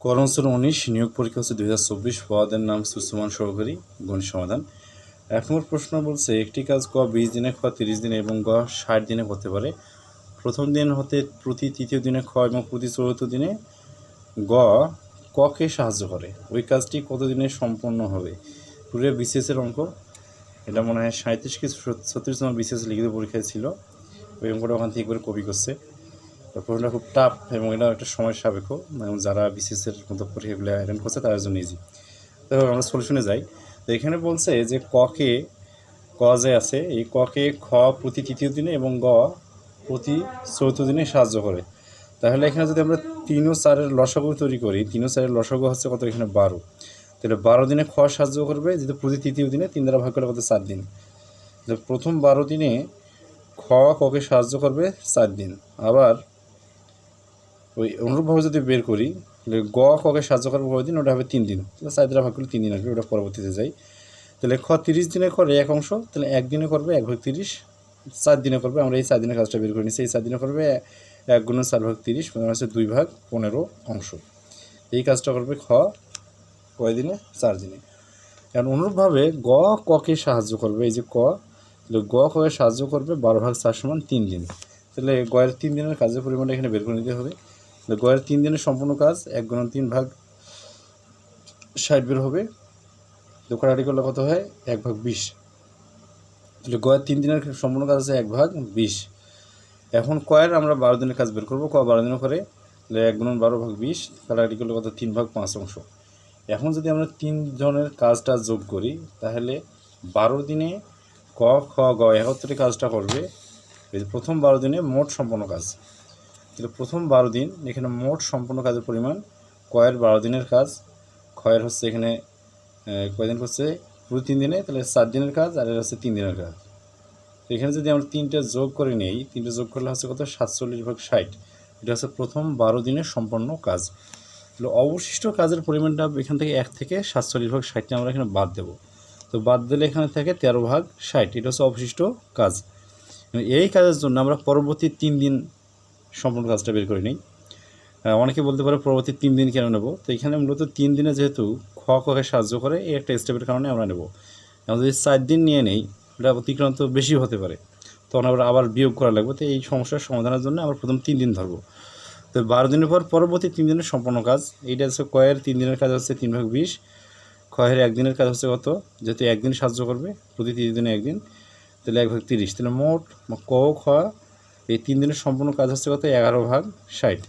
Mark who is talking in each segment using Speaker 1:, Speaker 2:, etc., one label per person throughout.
Speaker 1: করমসুর উনিশ, নিয়োগ পরীক্ষা হচ্ছে দুই হাজার চব্বিশ পদের নাম সুসমান সহকারী গণিত সমাধান। এক নম্বর প্রশ্ন বলছে, একটি কাজ ক বিশ দিনে খ, তিরিশ দিনে এবং গ ষাট দিনে করতে পারে। প্রথম দিন হতে প্রতি তৃতীয় দিনে খ এবং প্রতি চতুর্থ দিনে গ ককে সাহায্য করে। ওই কাজটি কত দিনে সম্পন্ন হবে? পুরো বিসিএসের অঙ্ক। এটা মনে হয় সাঁত্রিশ কি ছত্রিশ নম্বর বিসিএস লিখিত পরীক্ষায় ছিল। ওই অঙ্কটা ওখান থেকে করে কপি করছে। তো খুব টাফ এবং এটা একটা সময় সাপেক্ষ। এবং যারা বিসিএসের মতো পরীক্ষাগুলো অ্যাটেন্ড করছে, তাদের জন্য ইজি তো আমরা সলিউশনে যাই। তো এখানে বলছে যে ককে ক যে আছে, এই ককে খ প্রতি তৃতীয় দিনে এবং গ প্রতি চৌথ দিনে সাহায্য করে। তাহলে এখানে যদি আমরা তিন ও চারের লসাগু তৈরি করি, তিন ও চারের লসাগু হচ্ছে কত? এখানে বারো। তাহলে বারো দিনে খ সাহায্য করবে, যেহেতু প্রতি তৃতীয় দিনে তিন দ্বারা ভাগ করলে কত? চার দিন। প্রথম বারো দিনে খ ককে সাহায্য করবে? চার দিন। আবার ওই অনুরূপভাবে যদি বের করি, তাহলে গ ককে সাহায্য করবে কয় দিন ওটা হবে তিন দিন। তাহলে চার ভাগ করলে তিন দিন আসবে ওটা পরবর্তীতে যাই। তাহলে খ তিরিশ দিনে করে এক অংশ, তাহলে একদিনে করবে এক ভাগ তিরিশ, চার দিনে করবে, আমরা এই চার দিনের কাজটা বের করে নিচ্ছি। এই চার দিনে করবে এক গুণ চার ভাগ তিরিশ মানে হচ্ছে দুই ভাগ পনেরো অংশ। এই কাজটা করবে খ, কয় দিনে? চার দিনে। কারণ অনুরূপভাবে গ ককে সাহায্য করবে? এই যে ক, তাহলে গ ককে সাহায্য করবে বারো ভাগ চার সমান তিন দিন। তাহলে গয়ের তিন দিনের কাজের পরিমাণটা এখানে বের করে নিতে হবে। গয়ের তিন দিনের সম্পূর্ণ কাজ, এক গুণ তিন ভাগ ষাট বের হবে। তো কাটাকাটি করলে কত হয়? এক ভাগ বিশ। তাহলে গয়ের তিন দিনের সম্পূর্ণ কাজ আছে এক ভাগ বিশ। এখন কয়ের আমরা বারো দিনের কাজ বের করব, ক বারো দিনও করে তাহলে এক গুণ বারো ভাগ বিশ কাটাকাটি করলে কত? তিন ভাগ পাঁচ অংশ। এখন যদি আমরা তিন জনের কাজটা যোগ করি, তাহলে বারো দিনে ক, খ, গ একত্রে কাজটা করবে। প্রথম বারো দিনে মোট সম্পূর্ণ কাজ। তাহলে প্রথম বারো দিন। এখানে মোট সম্পূর্ণ কাজের পরিমাণ কয়ের বারো দিনের কাজ। ক্ষয়ের হচ্ছে এখানে কয়দিন করছে পুরো তিন দিনে, তাহলে চার দিনের কাজ আর এর হচ্ছে তিন দিনের কাজ। এখানে যদি আমরা তিনটে যোগ করে নেই, তিনটে যোগ করলে হচ্ছে কত? সাতচল্লিশ ভাগ ষাট। এটা হচ্ছে প্রথম বারো দিনের সম্পন্ন কাজ। তাহলে অবশিষ্ট কাজের পরিমাণটা এখান থেকে এক থেকে সাতচল্লিশ ভাগ ষাটটা আমরা এখানে বাদ দেবো। তো বাদ দিলে এখানে থাকে তেরো ভাগ ষাট। এটা হচ্ছে অবশিষ্ট কাজ। এই কাজের জন্য আমরা পরবর্তী তিন দিন সম্পূর্ণ কাজটা বের করে নিই। অনেকে বলতে পারে পরবর্তী তিন দিন কেন নেব? তো এখানে মূলত তিন দিনে যেহেতু খ ককে সাহায্য করে, এই একটা স্টেপের কারণে আমরা নেব। আমরা যদি চার দিন নিয়ে নেই, এটা অতিক্রান্ত বেশি হতে পারে। তখন আবার আবার বিয়োগ করা লাগবে। তো এই সমস্যার সমাধানের জন্য আমরা প্রথম তিন দিন ধরবো। তো বারো দিনের পর পরবর্তী তিন দিনের সম্পূর্ণ কাজ। এইটা হচ্ছে কয়ের তিন দিনের কাজ হচ্ছে তিন ভাগ বিশ। খয়ের একদিনের কাজ হচ্ছে কত? যেহেতু একদিন সাহায্য করবে, প্রতি তিন দিনে একদিন, তাহলে এক ভাগ তিরিশ। তাহলে মোট ক, খ এই তিন দিনের সম্পূর্ণ কাজ হচ্ছে কত? এগারো ভাগ ষাট।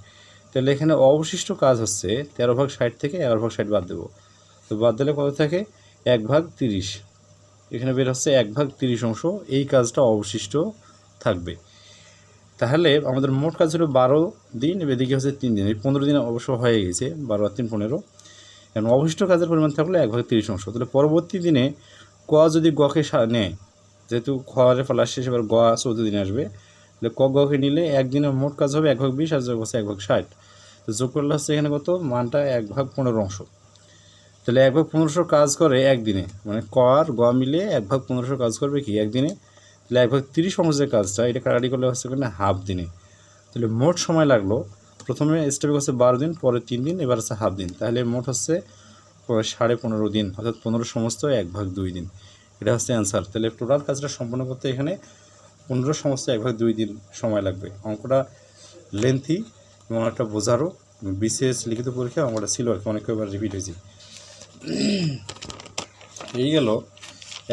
Speaker 1: তাহলে এখানে অবশিষ্ট কাজ হচ্ছে তেরো ভাগ ষাট থেকে এগারো ভাগ ষাট বাদ দেবো। তো বাদ দিলে কত থাকে? এক ভাগ তিরিশ। এখানে বের হচ্ছে এক ভাগ তিরিশ অংশ। এই কাজটা অবশিষ্ট থাকবে। তাহলে আমাদের মোট কাজ হলো বারো দিন, এদিকে হচ্ছে তিন দিন। এই পনেরো দিন অবশ্য হয়ে গেছে, বারো আর তিন পনেরো। এখন অবশিষ্ট কাজের পরিমাণ থাকলে এক ভাগ তিরিশ অংশ। তাহলে পরবর্তী দিনে ক যদি গকে নেয়, যেহেতু খরে ফেলা শেষ এবার গ চৌদ্দ দিনে আসবে ক গকে নিলে একদিনের মোট কাজ হবে এক ভাগ বিশ আর যোগ হচ্ছে এক ভাগ ষাট। তো যোগ করলে হচ্ছে এখানে কত? মানটা এক ভাগ পনেরো অংশ। তাহলে এক ভাগ পনেরোশো কাজ করে একদিনে। মানে ক আর গ মিলে এক ভাগ পনেরোশো কাজ করবে কি? একদিনে। তাহলে এক ভাগ তিরিশ অংশ যে কাজটা, এটা কাটাকাটি করলে হচ্ছে কিনা হাফ দিনে। তাহলে মোট সময় লাগল। প্রথমে স্টেপে হচ্ছে বারো দিন, পরে তিন দিন, এবার হচ্ছে হাফ দিন। তাহলে মোট হচ্ছে সাড়ে পনেরো দিন, অর্থাৎ পনেরো সমস্ত এক ভাগ দুই দিন। এটা হচ্ছে অ্যান্সার তাহলে টোটাল কাজটা সম্পন্ন করতে এখানে পনেরো সমস্ত এক ভাগ দুই দিন সময় লাগবে। অঙ্কটা লেন্থি এবং একটা বোঝারও। বিশেষ লিখিত পরীক্ষা অঙ্কটা ছিল আর কি, অনেক কয়েকবার রিপিট হয়েছে। এই গেল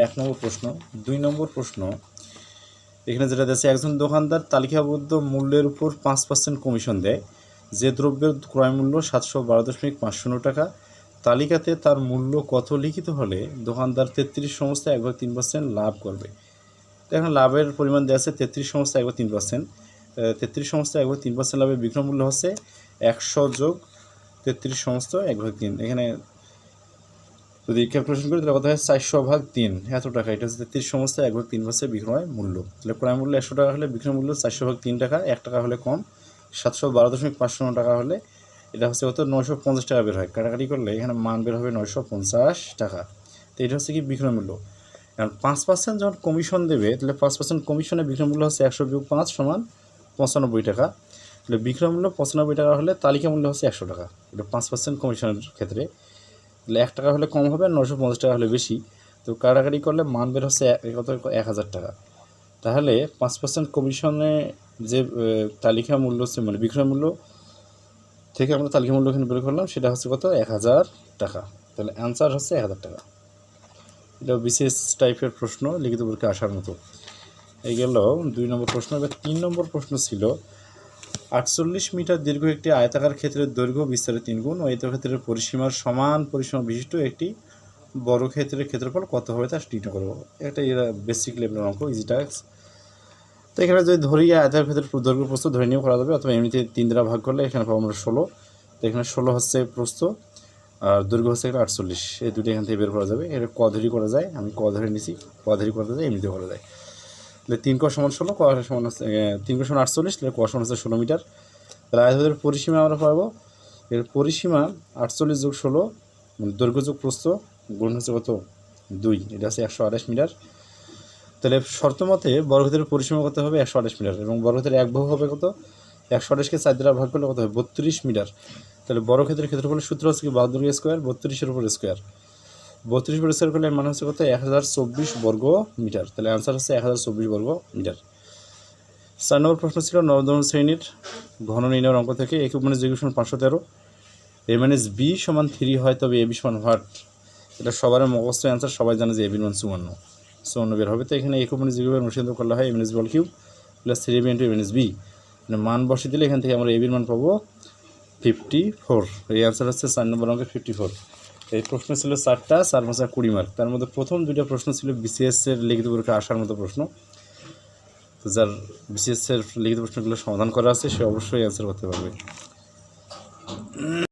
Speaker 1: এক নম্বর প্রশ্ন। দুই নম্বর প্রশ্ন, এখানে যেটা দিয়েছে একজন দোকানদার তালিকাবদ্ধ মূল্যের উপর পাঁচ পার্সেন্ট কমিশন দেয়। যে দ্রব্যের ক্রয় মূল্য সাতশো বারো দশমিক পাঁচ শূন্য টাকা, তালিকাতে তার মূল্য কত লিখিত হলে দোকানদার তেত্রিশ সমস্ত এক ভাগ তিন পার্সেন্ট লাভ করবে। তো এখানে লাভের পরিমাণ দেওয়া আছে তেত্রিশ সমস্ত এক ভাগ তিন পার্সেন্ট তেত্রিশ সমস্ত এক ভাগ তিন পার্সেন্ট লাভের বিক্রয় মূল্য হচ্ছে একশো যোগ তেত্রিশ সমস্ত এক ভাগ তিন। এখানে যদি ক্যালকুলেশন করি তাহলে কত হয় চারশো ভাগ তিন। এত টাকা, এটা হচ্ছে তেত্রিশ সমস্ত এক ভাগ তিন পার্সেন্ট বিক্রয় মূল্য। তাহলে ক্রয় মূল্য একশো টাকা হলে বিক্রয় মূল্য চারশো ভাগ তিন টাকা, এক টাকা হলে কম, সাতশো বারো দশমিক পাঁচশো টাকা হলে এটা হচ্ছে কত? নয়শো পঞ্চাশ টাকা বের হয়। কাটাকাটি করলে এখানে মান বের হবে নয়শো পঞ্চাশ টাকা। তো এটা হচ্ছে কি বিক্রয় মূল্য? কারণ পাঁচ পার্সেন্ট যখন কমিশন দেবে, তাহলে পাঁচ পার্সেন্ট কমিশনে বিক্রয় মূল্য হচ্ছে একশো বিয়োগ পাঁচ সমান পঁচানব্বই টাকা। তাহলে বিক্রয় মূল্য পঁচানব্বই টাকা হলে তালিকা মূল্য হচ্ছে একশো টাকা। এটা পাঁচ পার্সেন্ট কমিশনের ক্ষেত্রে। তাহলে এক টাকা হলে কম হবে আর নশো পঞ্চাশ টাকা হলে বেশি। তো কাটাকাটি করলে মান বের হচ্ছে কত এক হাজার টাকা। তাহলে পাঁচ পার্সেন্ট কমিশনে যে তালিকা মূল্য হচ্ছে মানে বিক্রয় মূল্য থেকে আমরা তালিকা মূল্য এখানে বের করলাম, সেটা হচ্ছে কত? এক হাজার টাকা। তাহলে অ্যান্সার হচ্ছে এক হাজার টাকা। এটা বিশেষ টাইপের প্রশ্ন, লিখিত পরীক্ষা আসার মতো। এই গেল দুই নম্বর প্রশ্ন। এবার তিন নম্বর প্রশ্ন ছিল, আটচল্লিশ মিটার দীর্ঘ একটি আয়তাকার ক্ষেত্রের দৈর্ঘ্য বিস্তারে তিন গুণ ও ক্ষেত্রের পরিসীমার সমান পরিসীমা বিশিষ্ট একটি বড় ক্ষেত্রের ক্ষেত্রফল কত হবে তা নির্ণয় করব। এটা এরা বেসিক লেভেলের অঙ্ক ইজি টাস্ক তো এখানে যদি ধরি আয়তার ক্ষেত্রের দৈর্ঘ্য প্রস্থ ধরে নিয়েও করা যাবে, অথবা এমনিতে তিন দ্বারা ভাগ করলে এখানে পাবো আমরা ষোলো। তো এখানে ষোলো হচ্ছে প্রস্থ। আর দৈর্ঘ্য হচ্ছে একটা আটচল্লিশ। এই দুটো এখান থেকে বের করা যাবে। এটা ক ধরি করা যায়, আমি ক ধরে নিছি, ক ধরি করা যায় এমনিতে করা যায়। তাহলে তিন ক সমান ষোলো, ক সমান হচ্ছে তিন ক সমান আটচল্লিশ, তাহলে ক সমান হচ্ছে ষোলো মিটার। তাহলে আয়তক্ষেত্রের পরিসীমা আমরা পাবো। এর পরিসীমা আটচল্লিশ যোগ ষোলো মানে দৈর্ঘ্য যোগ প্রস্থ, গুণ হচ্ছে কত? দুই। এটা হচ্ছে একশো আঠাশ মিটার। তাহলে শর্ত মতে বর্গক্ষেত্রের পরিসীমা কত হবে? একশো আঠাশ মিটার। এবং বর্গক্ষেত্রের এক বাহু হবে কত? একশো আঠাশকে চার দ্বারা ভাগ করলে কত হবে? বত্রিশ মিটার। তাহলে বড় ক্ষেত্রের ক্ষেত্রফলের সূত্র হচ্ছে কি বাহাদুর স্কোয়ার বত্রিশের উপর স্কোয়ার বত্রিশ উপর স্কোয়ার করলে মানে হচ্ছে কত? এক হাজার চব্বিশ বর্গ মিটার। তাহলে অ্যান্সার হচ্ছে এক হাজার চব্বিশ বর্গ মিটার। চার নম্বর প্রশ্ন ছিল নবম শ্রেণির ঘন নির্ণয়ের অঙ্ক থেকে একুব মানে জিজ্ঞাসন পাঁচশো তেরো। এ মাইনাস বি সমান থ্রি হয় তবে এ বি সমান হোয়াট? এটা সবার মুখস্থ অ্যান্সার সবাই জানে যে এ বির মান চুয়ান্ন। চুয়ান্ন বের হবে। তো এখানে একুব মানে জিজ্ঞাসন অনুসিদ্ধ করলে হয় A minus ball cube plus three B into A minus B. মানে মান বসে দিলে এখান থেকে আমরা এ বির মান পাবো ফিফটি ফোর। এই অ্যান্সার হচ্ছে চার নম্বর অঙ্কের ফিফটি ফোর। এই প্রশ্ন ছিল চারটা, চার পাঁচা কুড়ি মার্ক তার মধ্যে প্রথম দুইটা প্রশ্ন ছিল বিসিএসের লিখিত পরীক্ষা আসার মতো প্রশ্ন। তো যার বিসিএস এর লিখিত প্রশ্নগুলো সমাধান করা আছে, সে অবশ্যই অ্যান্সার করতে পারবে।